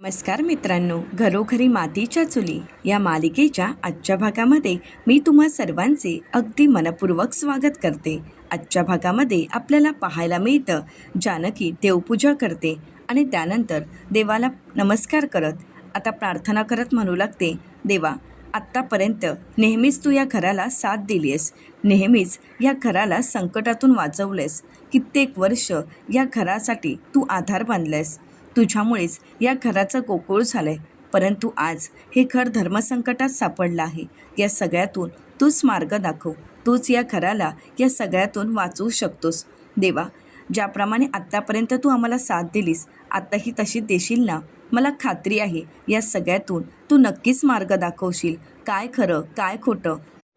नमस्कार मित्रांनो घरोघरी मातीच्या चुली या मालिकेच्या आजच्या भागामध्ये मी तुम्हा सर्वांचे अगदी मनपूर्वक स्वागत करते. आजच्या भागामध्ये आपल्याला पाहायला मिळतं जानकी देवपूजा करते आणि त्यानंतर देवाला नमस्कार करत आता प्रार्थना करत म्हणू लागते देवा आत्तापर्यंत नेहमीच तू या घराला साथ दिली आहेस नेहमीच या घराला संकटातून वाचवलेस. कित्येक वर्ष या घरासाठी तू आधार बांधलेस. तुझ्यामुळेच या घराचं गोकुळ झालं आहे परंतु आज हे घर धर्मसंकटात सापडलं आहे. या सगळ्यातून तूच मार्ग दाखव. तूच या घराला या सगळ्यातून वाचवू शकतोस. देवा ज्याप्रमाणे आत्तापर्यंत तू आम्हाला साथ दिलीस आत्ताही तशी देशील ना? मला खात्री आहे या सगळ्यातून तू नक्कीच मार्ग दाखवशील. काय खरं काय खोटं?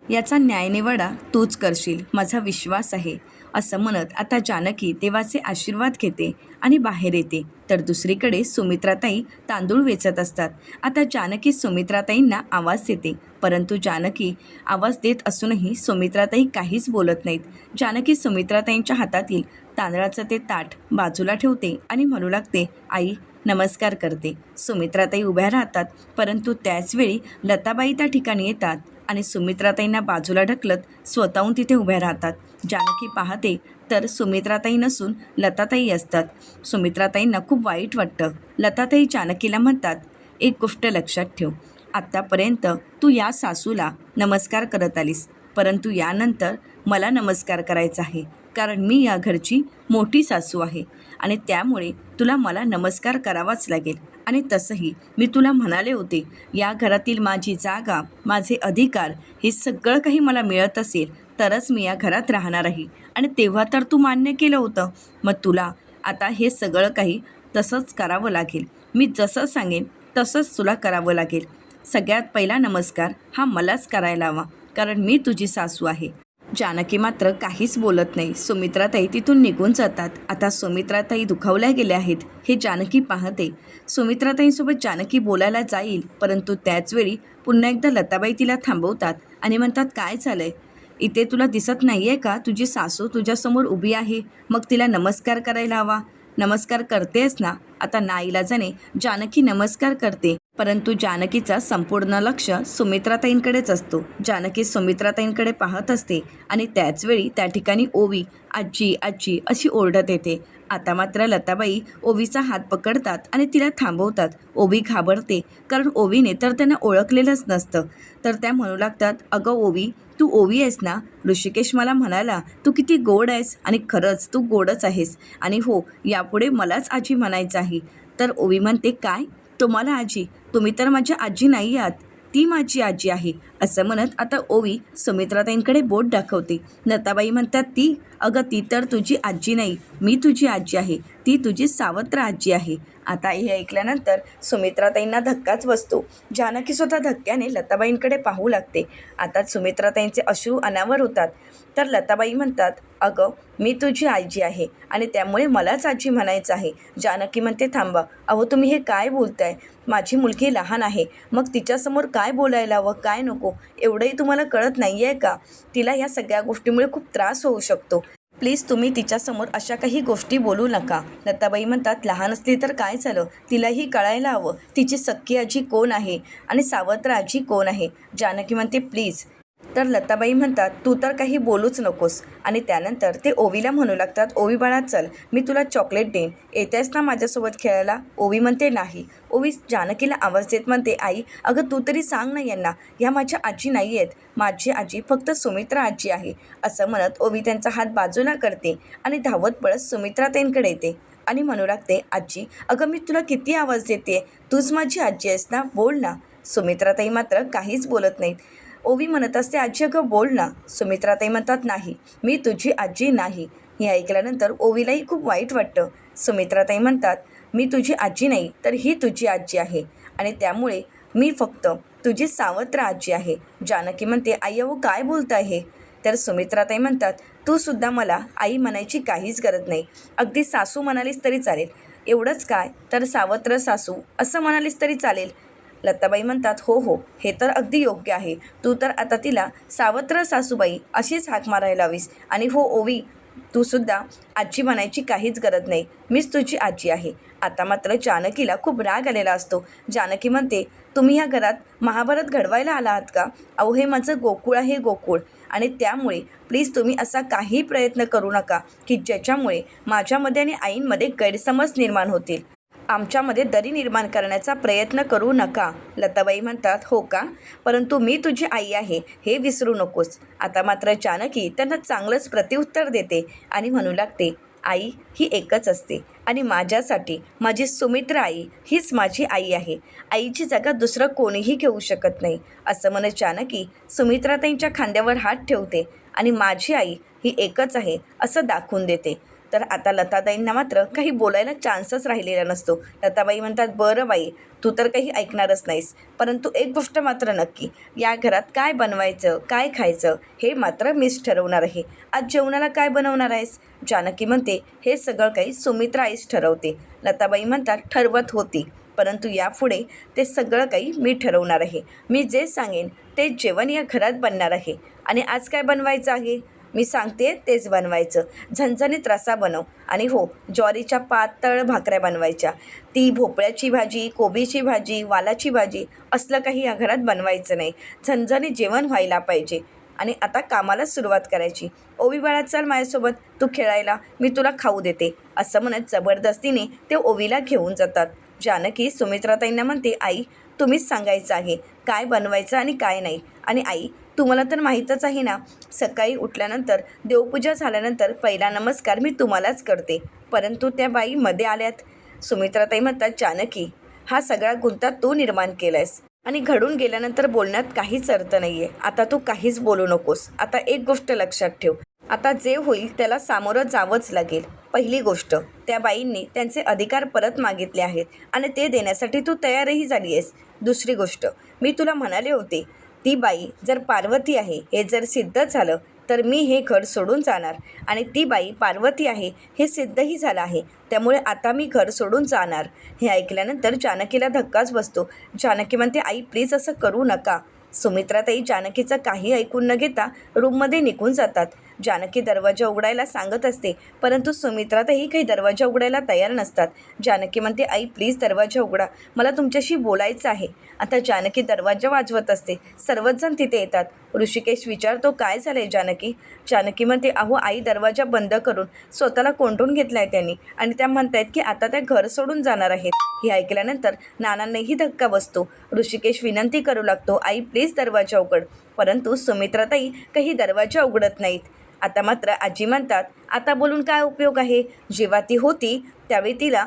याचा न्यायनिवाडा तूच करशील माझा विश्वास आहे. असं म्हणत आता जानकी देवाचे आशीर्वाद घेते आणि बाहेर येते. तर दुसरीकडे सुमित्राताई तांदूळ वेचत असतात. आता जानकी सुमित्राताईंना आवाज देते. परंतु जानकी आवाज देत असूनही सुमित्राताई काहीच बोलत नाहीत. जानकी सुमित्राताईंच्या हातातील तांदळाचं ते ताट बाजूला ठेवते आणि म्हणू लागते आई नमस्कार करते. सुमित्राताई उभ्या राहतात. परंतु त्याचवेळी लताबाई त्या ठिकाणी येतात आणि सुमित्राताईंना बाजूला ढकलत स्वतःहून तिथे उभ्या राहतात. जानकी पाहते तर सुमित्राताई नसून लताताई असतात. सुमित्राताईंना खूप वाईट वाटतं. लताताई जानकीला म्हणतात एक गोष्ट लक्षात ठेव. आत्तापर्यंत तू या सासूला नमस्कार करत आलीस. परंतु यानंतर मला नमस्कार करायचा आहे. कारण मी या घरची मोठी सासू आहे आणि त्यामुळे तुला मला नमस्कार करावाच लागेल. आणि तसंही मी तुला म्हणाले होते या घरातील माझी जागा माझे अधिकार हे सगळं काही मला मिळत असेल. तरच मी या घरात राहणार आहे आणि तेव्हा तर तू मान्य केलं होतं. मग तुला आता हे सगळं काही तसंच करावं लागेल. मी जसं सांगेन तसंच तुला करावं लागेल. सगळ्यात पहिला नमस्कार हा मलाच करायला हवा कारण मी तुझी सासू आहे. जानकी मात्र काहीच बोलत नाही. सुमित्राताई तिथून निघून जातात. आता सुमित्राताई दुखावल्या गेल्या आहेत हे जानकी पाहते. सुमित्राताईंसोबत जानकी बोलायला जाईल परंतु त्याचवेळी पुन्हा एकदा लताबाई तिला थांबवतात आणि म्हणतात काय झालंय? इथे तुला दिसत नाही आहे का? तुझी सासू तुझ्यासमोर उभी आहे. मग तिला नमस्कार करायला हवा. नमस्कार करतेस ना? आता नाईलाजाने जानकी नमस्कार करते. परंतु जानकीचा संपूर्ण लक्ष सुमित्राताईंकडेच असतो. जानकी सुमित्राताईंकडे पाहत असते आणि त्याचवेळी त्या ठिकाणी ओवी आजी आजी अशी ओरडत येते. आता मात्र लताबाई ओवीचा हात पकडतात आणि तिला थांबवतात. ओवी घाबरते कारण ओवीने तर त्यांना ओळखलेलंच नसतं. तर त्या म्हणू लागतात अगं ओवी तू ओवी आहेस ना? ऋषिकेश मला म्हणाला तू किती गोड आहेस आणि खरंच तू गोडच आहेस. आणि हो यापुढे मलाच आजी म्हणायचं आहे. तर ओवी म्हणते काय? तुम्हाला आजी? तुम्ही तर माझ्या आजी नाही आहात. ती माझी आजी आहे असं म्हणत आता ओवी सुमित्राताईंकडे बोट दाखवते. नताबाई म्हणतात ती अगं ती तर तुझी आजी नाही मी तुझी आजी आहे ती तुझी सावत्र आजी आहे. आता हे ऐकल्यानंतर सुमित्राताईंना धक्काच बसतो. जानकीसुद्धा धक्क्याने लताबाईंकडे पाहू लागते. आता सुमित्राताईंचे अश्रू अनावर होतात. तर लताबाई म्हणतात अगं मी तुझी आजी आहे आणि त्यामुळे मलाच आजी म्हणायचं आहे. जानकी म्हणते थांबा अहो तुम्ही हे काय बोलताय? माझी मुलगी लहान आहे. मग तिच्यासमोर काय बोलायला हवं काय नको एवढंही तुम्हाला कळत नाही आहे का? तिला या सगळ्या गोष्टीमुळे खूप त्रास होऊ शकतो. प्लीज तुम्ही तिच्यासमोर अशा काही गोष्टी बोलू नका. लताबाई म्हणतात लहान असली तर काय झालं? तिलाही कळायला हवं. तिची सख्खी आजी कोण आहे? आणि सावत्र आजी कोण आहे? जानकी म्हणते प्लीज तर लताबाई म्हणतात तू तर काही बोलूच नकोस. आणि त्यानंतर ते ओवीला म्हणू लागतात ओवी बाळा चल मी तुला चॉकलेट देईन. येतेस ना माझ्यासोबत खेळायला? ओवी म्हणते नाही. ओवी जानकीला आवाज देत म्हणते आई अगं तू तरी सांग ना यांना ह्या माझ्या आजी नाही आहेत. माझी आजी फक्त सुमित्रा आजी आहे. असं म्हणत ओवी त्यांचा हात बाजूला करते आणि धावत पळत सुमित्राताईंकडे येते. आणि म्हणू लागते आजी अगं मी तुला किती आवाज देते? तूच माझी आजी आहेस ना? बोल ना. सुमित्राताई मात्र काहीच बोलत नाहीत. ओवी म्हणत असते आजी अगं बोल ना. सुमित्राताई म्हणतात नाही मी तुझी आजी नाही. हे ऐकल्यानंतर ओवीलाही खूप वाईट वाटतं. सुमित्राताई म्हणतात मी तुझी आजी नाही तर ही तुझी आजी आहे. आणि त्यामुळे मी फक्त तुझी सावत्र आजी आहे. जानकी म्हणते आई अहो काय बोलत आहे तर सुमित्राताई म्हणतात तू सुद्धा मला आई म्हणायची काहीच गरज नाही. अगदी सासू म्हणालीस तरी चालेल. एवढंच काय? तर सावत्र सासू असं म्हणालीस तरी चालेल. लताबाई म्हणतात हो हो हे तर अगदी योग्य आहे. तू तर आता तिला सावत्र सासूबाई अशीच हाक मारायला हवीस आणि हो ओवी तू सुद्धा आजी म्हणायची काहीच गरज नाही. मीच तुझी आजी आहे. आता मात्र जानकीला खूप राग आलेला असतो. जानकी म्हणते तुम्ही या घरात महाभारत घडवायला आला आहात का? अहो हे माझं गोकुळ आहे गोकुळ. आणि त्यामुळे प्लीज तुम्ही असा काही प्रयत्न करू नका की ज्याच्यामुळे माझ्यामध्ये आणि आईंमध्ये गैरसमज निर्माण होतील. आमच्यामध्ये दरी निर्माण करण्याचा प्रयत्न करू नका. लताबाई म्हणतात हो का? परंतु मी तुझी आई आहे हे विसरू नकोस. आता मात्र जानकी त्यांना चांगलंच प्रत्युत्तर देते आणि म्हणू लागते आई ही एकच असते आणि माझ्यासाठी माझी सुमित्र आई हीच माझी आई आहे. आईची जागा दुसरं कोणीही घेऊ शकत नाही. असं म्हणत जानकी सुमित्राताईंच्या खांद्यावर हात ठेवते आणि माझी आई ही एकच आहे असं दाखवून देते. तर आता लताताईंना मात्र काही बोलायला चान्सच राहिलेला नसतो. लताबाई म्हणतात बरं बाई तू तर काही ऐकणारच नाहीस. परंतु एक गोष्ट मात्र नक्की या घरात काय बनवायचं काय खायचं हे मात्र मीच ठरवणार आहे. आज जेवणाला काय बनवणार आहेस? जानकी म्हणते हे सगळं काही सुमित्रा आईच ठरवते. लताबाई म्हणतात ठरवत होती परंतु यापुढे ते सगळं काही मी ठरवणार आहे. मी जे सांगेन ते जेवण या घरात बनणार आहे. आणि आज काय बनवायचं आहे? मी सांगते तेच बनवायचं. झणझणीत रसा बनव. आणि हो ज्वारीच्या पातळ भाकऱ्या बनवायच्या. ती भोपळ्याची भाजी कोबीची भाजी वालाची भाजी असलं काही या घरात बनवायचं नाही. झणझणीत जेवण व्हायला पाहिजे. आणि आता कामाला सुरुवात करायची. ओवी बाळा चल माझ्यासोबत. तू खेळायला. मी तुला खाऊ देते. असं म्हणत जबरदस्तीने ते ओवीला घेऊन जातात. जानकी सुमित्राताईंना म्हणते आई तुम्हीच सांगायचं आहे. काय बनवायचं आणि काय नाही. आणि आई तुम्हाला तर माहीतच आहे ना सकाळी उठल्यानंतर देवपूजा झाल्यानंतर पहिला नमस्कार मी तुम्हालाच करते. परंतु त्या बाई मध्ये आल्यात. सुमित्राताई म्हणतात जानकी हा सगळा गुंता तू निर्माण केलायस. आणि घडून गेल्यानंतर बोलण्यात काहीच अर्थ नाही आहे आता तू काहीच बोलू नकोस. आता एक गोष्ट लक्षात ठेव. आता जे होईल त्याला सामोरं जावंच लागेल. पहिली गोष्ट त्या बाईंनी त्यांचे अधिकार परत मागितले आहेत आणि ते देण्यासाठी तू तयारही झाली आहेस दुसरी गोष्ट मी तुला म्हणाले होते ती बाई जर पार्वती आहे हे जर सिद्ध झालं तर मी हे घर सोडून जाणार. आणि ती बाई पार्वती आहे हे सिद्धही झालं आहे. त्यामुळे आता मी घर सोडून जाणार. हे ऐकल्यानंतर जानकीला धक्काच बसतो. जानकी म्हणते आई प्लीज असं करू नका. सुमित्राताई जानकीचं काही ऐकून न घेता रूममध्ये निघून जातात. जानकी दरवाजा उघडायला सांगत असते परंतु सुमित्रातही काही दरवाजा उघडायला तयार नसतात. जानकी म्हणते आई प्लीज दरवाजा उघडा. मला तुमच्याशी बोलायचं आहे. आता जानकी दरवाजा वाजवत असते. सर्वचजण तिथे येतात. ऋषिकेश विचारतो काय झालं आहे जानकी? जानकी म्हणते अहो आई दरवाजा बंद करून स्वतःला कोंडून घेतला आहे त्यांनी आणि त्या म्हणतायत की आता त्या घर सोडून जाणार आहेत. हे ऐकल्यानंतर नानांनाही धक्का बसतो. ऋषिकेश विनंती करू लागतो आई प्लीज दरवाजा उघड. परंतु सुमित्राताई काही दरवाजा उघडत नाहीत. आता मात्र आजी म्हणतात आता बोलून काय उपयोग आहे? जेव्हा ती होती त्यावेळी तिला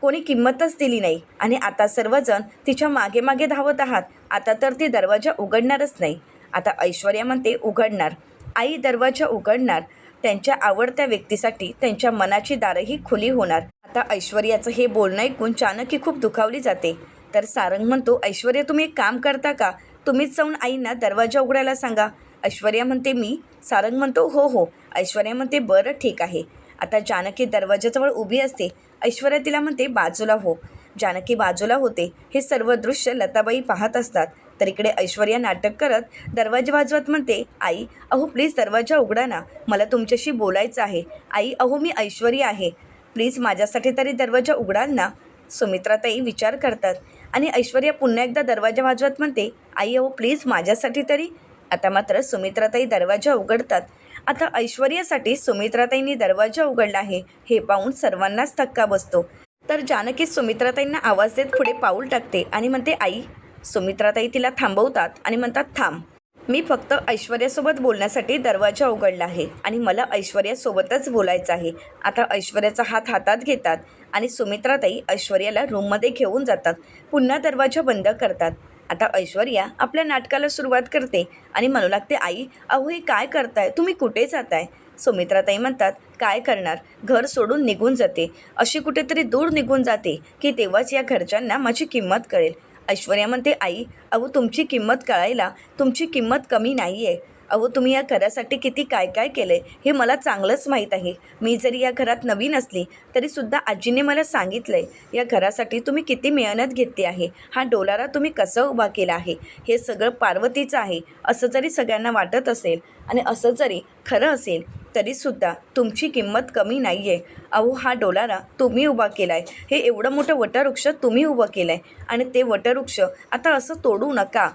कोणी किंमतच दिली नाही. आणि आता सर्वजण तिच्यामागे मागे धावत आहात. आता तर ती दरवाजा उघडणारच नाही. आता ऐश्वर्या म्हणते उघडणार. आई दरवाजा उघडणार. त्यांच्या आवडत्या व्यक्तीसाठी त्यांच्या मनाची दारंही खुली होणार. आता ऐश्वर्याचं हे बोलणं ऐकून चाणक्य खूप दुखावली जाते. तर सारंग म्हणतो ऐश्वर्या तुम्ही एक काम करता का? तुम्हीच जाऊन आईंना दरवाजा उघडायला सांगा. ऐश्वर्या म्हणते मी. सारंग म्हणतो हो हो. ऐश्वर्या म्हणते बरं ठीक आहे. आता जानकी दरवाजाजवळ उभी असते. ऐश्वर्या तिला म्हणते बाजूला हो. जानकी बाजूला होते. हे सर्व दृश्य लताबाई पाहत असतात. तर इकडे ऐश्वर्या नाटक करत दरवाजा वाजवत म्हणते आई अहो प्लीज दरवाजा उघडा ना. मला तुमच्याशी बोलायचं आहे. आई अहो मी ऐश्वर्या आहे. प्लीज माझ्यासाठी तरी दरवाजा उघडाल ना. सुमित्राताई विचार करतात. आणि ऐश्वर्या पुन्हा एकदा दरवाजा वाजवत म्हणते आई अहो प्लीज माझ्यासाठी तरी आता मात्र सुमित्राताई दरवाजा उघडतात. आता ऐश्वर्यासाठी सुमित्राताईंनी दरवाजा उघडला आहे. हे पाहून सर्वांनाच धक्का बसतो. तर जानकी सुमित्राताईंना आवाज देत पुढे पाऊल टाकते आणि म्हणते आई सुमित्राताई तिला थांबवतात आणि म्हणतात थांब. मी फक्त ऐश्वर्यासोबत बोलण्यासाठी दरवाजा उघडला आहे आणि मला ऐश्वर्यासोबतच बोलायचं आहे. आता ऐश्वर्याचा हात हातात घेतात आणि सुमित्राताई ऐश्वर्याला रूममध्ये घेऊन जातात. पुन्हा दरवाजा बंद करतात. आता ऐश्वर्या आपल्या नाटकाला सुरुवात करते आणि म्हणू लागते आई अहो हे काय करताय? तुम्ही कुठे जाताय? सुमित्राताई म्हणतात काय करणार? घर सोडून निघून जाते. अशी कुठेतरी दूर निघून जाते की तेव्हाच या घरच्यांना माझी किंमत कळेल. ऐश्वर्या म्हणते आई अहो तुमची किंमत कळायला तुमची किंमत कमी नाही आहे अहो तुम्ही या घरासाठी किती काय काय केलं आहे हे मला चांगलंच माहीत आहे. मी जरी या घरात नवीन असली तरीसुद्धा आजीने मला सांगितलं आहे या घरासाठी तुम्ही किती मेहनत घेतली आहे हा डोलारा तुम्ही कसं उभा केला आहे हे सगळं पार्वतीचं आहे असं जरी सगळ्यांना वाटत असेल आणि असं जरी खरं असेल तरीसुद्धा तुमची किंमत कमी नाही आहे अहो हा डोलारा तुम्ही उभा केला आहे हे एवढं मोठं वटवृक्ष तुम्ही उभं केलं आहे आणि ते वटवृक्ष आता असं तोडू नका.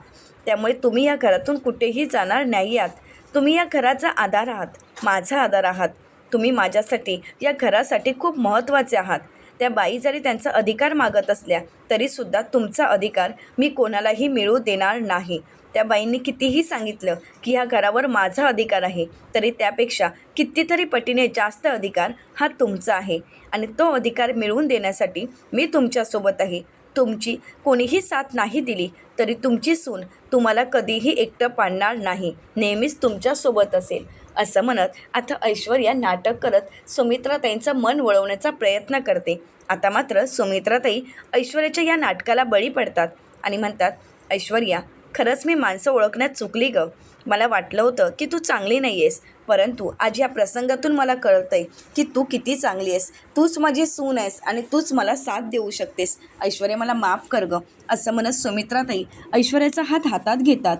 त्यामुळे तुम्ही या घरातून कुठेही जाणार नाही आहात. तुम्ही या घराचा आधार आहात. माझा आधार आहात. तुम्ही माझ्यासाठी या घरासाठी खूप महत्त्वाचे आहात. त्या बाई जरी त्यांचा अधिकार मागत असल्या तरीसुद्धा तुमचा अधिकार मी कोणालाही मिळू देणार नाही. त्या बाईंनी कितीही सांगितलं की ह्या घरावर माझा अधिकार आहे तरी त्यापेक्षा कितीतरी पटीने जास्त अधिकार हा तुमचा आहे. आणि तो अधिकार मिळवून देण्यासाठी मी तुमच्यासोबत आहे. तुमची कोणीही साथ नाही दिली तरी तुमची सून तुम्हाला कधीही एकटं पाडणार नाही नेहमीच तुमच्यासोबत असेल असं म्हणत आता ऐश्वर्या नाटक करत सुमित्राताईंचं मन वळवण्याचा प्रयत्न करते. आता मात्र सुमित्राताई ऐश्वर्याच्या या नाटकाला बळी पडतात आणि म्हणतात ऐश्वर्या खरंच मी माणसं ओळखण्यात चुकली गं. मला वाटलं होतं की तू चांगली नाही आहेस परंतु आज या प्रसंगातून मला कळतंय की तू किती चांगली आहेस. तूच माझी सून आहेस आणि तूच मला साथ देऊ शकतेस. ऐश्वर्या मला माफ कर गं. असं म्हणत सुमित्राताई ऐश्वर्याचा हात हातात घेतात.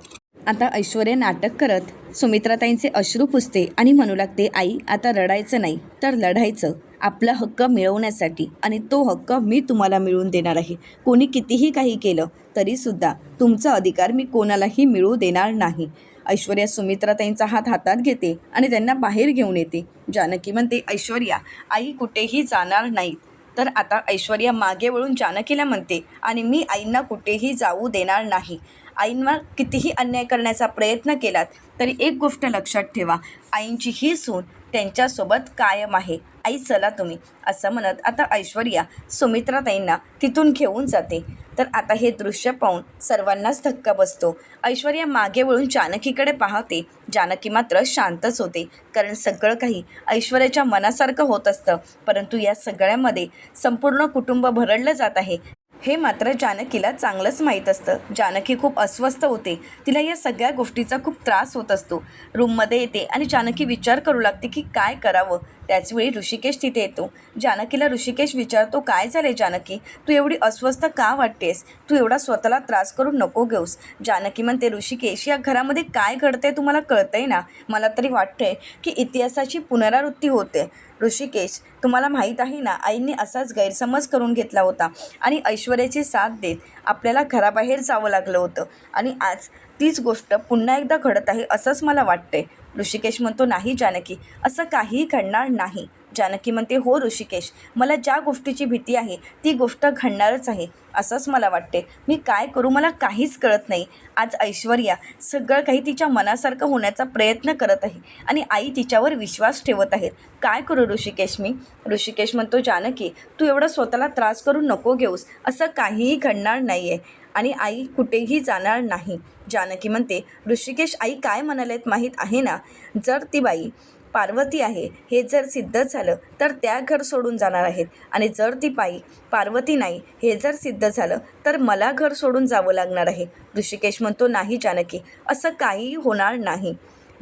आता ऐश्वर्या नाटक करत सुमित्राताईंचे अश्रू पुसते आणि म्हणू लागते आई आता रडायचं नाही तर लढायचं. आपला हक्क मिळवण्यासाठी आणि तो हक्क मी तुम्हाला मिळवून देणार आहे. कोणी कितीही काही केलं तरीसुद्धा तुमचा अधिकार मी कोणालाही मिळू देणार नाही. ऐश्वर्या सुमित्राताईंचा हात हातात घेते आणि त्यांना बाहेर घेऊन येते. जानकी म्हणते ऐश्वर्या आई कुठेही जाणार नाहीत तर आता ऐश्वर्या मागे वळून जानकीला म्हणते आणि मी आईंना कुठेही जाऊ देणार नाही. आईंवर कितीही अन्याय करण्याचा प्रयत्न केलात तरी एक गोष्ट लक्षात ठेवा. आईंची ही सून त्यांच्यासोबत कायम आहे. आई चला तुम्ही. असं म्हणत आता ऐश्वर्या सुमित्राताईंना तिथून घेऊन जाते. तर आता हे दृश्य पाहून सर्वांनाच धक्का बसतो. ऐश्वर्या मागे वळून जानकीकडे पाहते. जानकी मात्र शांतच होते. कारण सगळं काही ऐश्वर्याच्या मनासारखं होत असतं. परंतु या सगळ्यामध्ये संपूर्ण कुटुंब भरडलं जात आहे. हे मात्र जानकीला चांगलंच माहीत असतं. जानकी खूप अस्वस्थ होते. तिला या सगळ्या गोष्टीचा खूप त्रास होत असतो. रूममध्ये येते आणि जानकी विचार करू लागते की काय करावं? त्याचवेळी ऋषिकेश तिथे येतो. जानकीला ऋषिकेश विचारतो काय झाले जानकी? तू एवढी अस्वस्थ का वाटतेस? तू एवढा स्वतःला त्रास करून नको घेऊस. जानकी म्हणते ऋषिकेश या घरामध्ये काय घडतंय तुम्हाला कळतंय ना? मला तरी वाटतंय की इतिहासाची पुनरावृत्ती होते. ऋषिकेश तुम्हाला माहीत आहे ना आईंनी असाच गैरसमज करून घेतला होता आणि ऐश्वर्याची साथ देत आपल्याला घराबाहेर जावं लागलं होतं. आणि आज तीच गोष्ट पुन्हा एकदा घडत आहे असंच मला वाटतंय. ऋषिकेश म्हणतो नाही जानकी असं काहीही घडणार नाही. जानकी म्हणते हो ऋषिकेश मला ज्या गोष्टीची भीती आहे ती गोष्ट घडणारच आहे असंच मला वाटते. मी काय करू मला काहीच कळत नाही. आज ऐश्वर्या सगळं काही तिच्या मनासारखं होण्याचा प्रयत्न करत आहे आणि आई तिच्यावर विश्वास ठेवत आहेत. काय करू ऋषिकेश मी? ऋषिकेश म्हणतो जानकी तू एवढं स्वतःला त्रास करून नको घेऊस. असं काहीही घडणार नाही आहे आणि आई कुठेही जाणार नाही. जानकी म्हणते ऋषिकेश आई काय म्हणालेत माहीत आहे ना? जर ती बाई पार्वती आहे हे जर सिद्ध झालं तर त्या घर सोडून जाणार आहेत. आणि जर ती बाई पार्वती नाही हे जर सिद्ध झालं तर मला घर सोडून जावं लागणार आहे. ऋषिकेश म्हणतो नाही जानकी असं काहीही होणार नाही.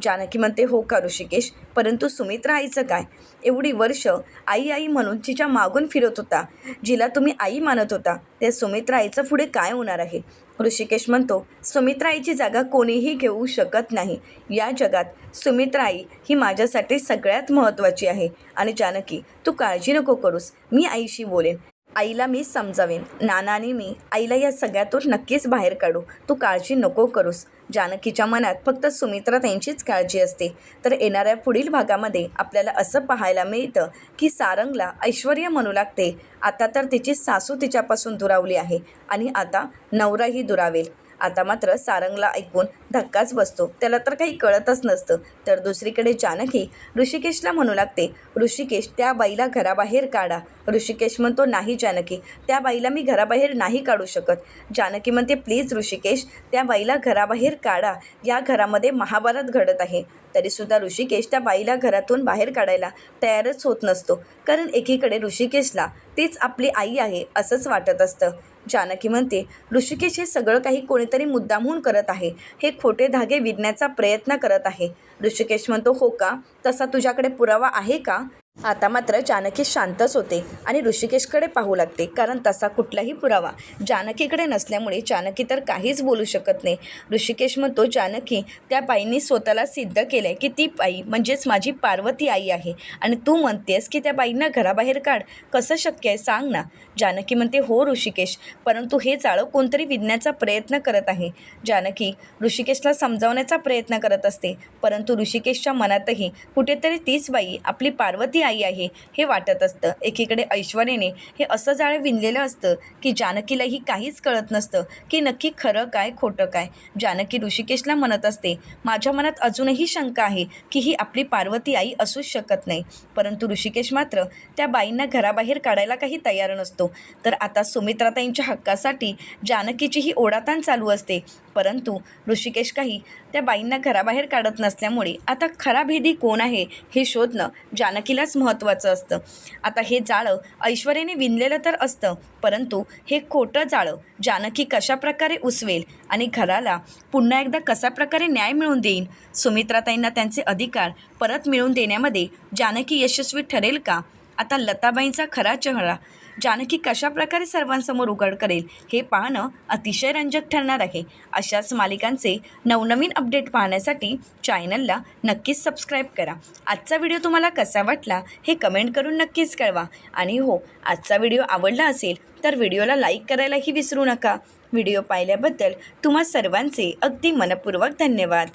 जानकी म्हणते हो का ऋषिकेश परंतु सुमित्रा आईचं काय? एवढी वर्ष आई आई म्हणून जिच्या मागून फिरत होता जिला तुम्ही आई मानत होता. त्या सुमित्रा आईचं पुढे काय होणार आहे? ऋषिकेश म्हणतो सुमित्रा आईची जागा कोणीही घेऊ शकत नाही. या जगात सुमित्रा आई ही माझ्यासाठी सगळ्यात महत्त्वाची आहे. आणि जानकी तू काळजी नको करूस. मी आईशी बोलेन. आईला मी समजावेन. नानाने मी आईला या सगळ्यातून नक्कीच बाहेर काढू. तू काळजी नको करूस. जानकीच्या मनात फक्त सुमित्रा त्यांचीच काळजी असते. तर येणाऱ्या पुढील भागामध्ये आपल्याला असं पाहायला मिळतं की सारंगला ऐश्वर्य म्हणू लागते. आता तर तिची सासू तिच्यापासून दुरावली आहे आणि आता नवराही दुरावेल. आता मात्र सारंगला ऐकून धक्काच बसतो. त्याला तर काही कळतच नसतं. तर दुसरीकडे जानकी ऋषिकेशला म्हणू लागते ऋषिकेश त्या बाईला घराबाहेर काढा. ऋषिकेश म्हणतो नाही जानकी त्या बाईला मी घराबाहेर नाही काढू शकत. जानकी म्हणते प्लीज ऋषिकेश त्या बाईला घराबाहेर काढा. या घरामध्ये महाभारत घडत आहे. तरीसुद्धा ऋषिकेश त्या बाईला घरातून बाहेर काढायला तयारच होत नसतो. कारण एकीकडे ऋषिकेशला तीच आपली आई आहे असंच वाटत असतं. जानकी म्हणते ऋषिकेश हे सगळं काही कोणीतरी मुद्दामहून करत आहे. हे खोटे धागे विणण्याचा प्रयत्न करत आहे. ऋषिकेश म्हणतो हो का? तसा तुझ्याकडे पुरावा आहे का? आता मात्र जानकी शांतच होते आणि ऋषिकेशकडे पाहू लागते कारण तसा कुठलाही पुरावा जानकीकडे नसल्यामुळे जानकी तर काहीच बोलू शकत नाही. ऋषिकेश म्हणतो जानकी त्या बाईंनी स्वतःला सिद्ध केलं आहे की ती बाई म्हणजेच माझी पार्वती आई आहे आणि तू म्हणतेस की त्या बाईंना घराबाहेर काढ. कसं शक्य आहे सांग ना. जानकी म्हणते हो ऋषिकेश परंतु हे जाळं कोणतरी विधण्याचा प्रयत्न करत आहे. जानकी ऋषिकेशला समजावण्याचा प्रयत्न करत असते परंतु ऋषिकेशच्या मनातही कुठेतरी तीच बाई आपली पार्वती आई आहे हे वाटत असतं. एकीकडे ऐश्वर्याने हे असं जाळं विणलेलं असतं की जानकीलाही काहीच कळत नसतं की नक्की खरं काय खोटं काय. जानकी ऋषिकेशला म्हणत असते माझ्या मनात अजूनही शंका आहे की ही आपली पार्वती आई असूच शकत नाही. परंतु ऋषिकेश मात्र त्या बाईंना घराबाहेर काढायला काही तयार नसतो. तर आता सुमित्राताईंच्या हक्कासाठी जानकीचीही ओढाताण चालू असते. परंतु ऋषिकेश काही त्या बाईंना घराबाहेर काढत नसल्यामुळे आता खरा भेदी कोण आहे हे शोधणं जानकीलाच महत्त्वाचं असतं. आता हे जाळं ऐश्वर्याने विणलेलं तर असतं परंतु हे खोटं जाळं जानकी कशाप्रकारे उसवेल आणि घराला पुन्हा एकदा कशाप्रकारे न्याय मिळवून देईन? सुमित्राताईंना त्यांचे अधिकार परत मिळवून देण्यामध्ये जानकी यशस्वी ठरेल का? आता लताबाईंचा खरा चेहरा जानकी कशाप्रकारे सर्वांसमोर उघड करेल हे पाहणं अतिशय रंजक ठरणार आहे. अशाच मालिकांचे नवनवीन अपडेट पाहण्यासाठी चॅनलला नक्कीच सबस्क्राईब करा. आजचा व्हिडिओ तुम्हाला कसा वाटला हे कमेंट करून नक्कीच कळवा. आणि हो आजचा व्हिडिओ आवडला असेल तर व्हिडिओला लाईक करायलाही विसरू नका. व्हिडिओ पाहिल्याबद्दल तुम्हा सर्वांचे अगदी मनपूर्वक धन्यवाद.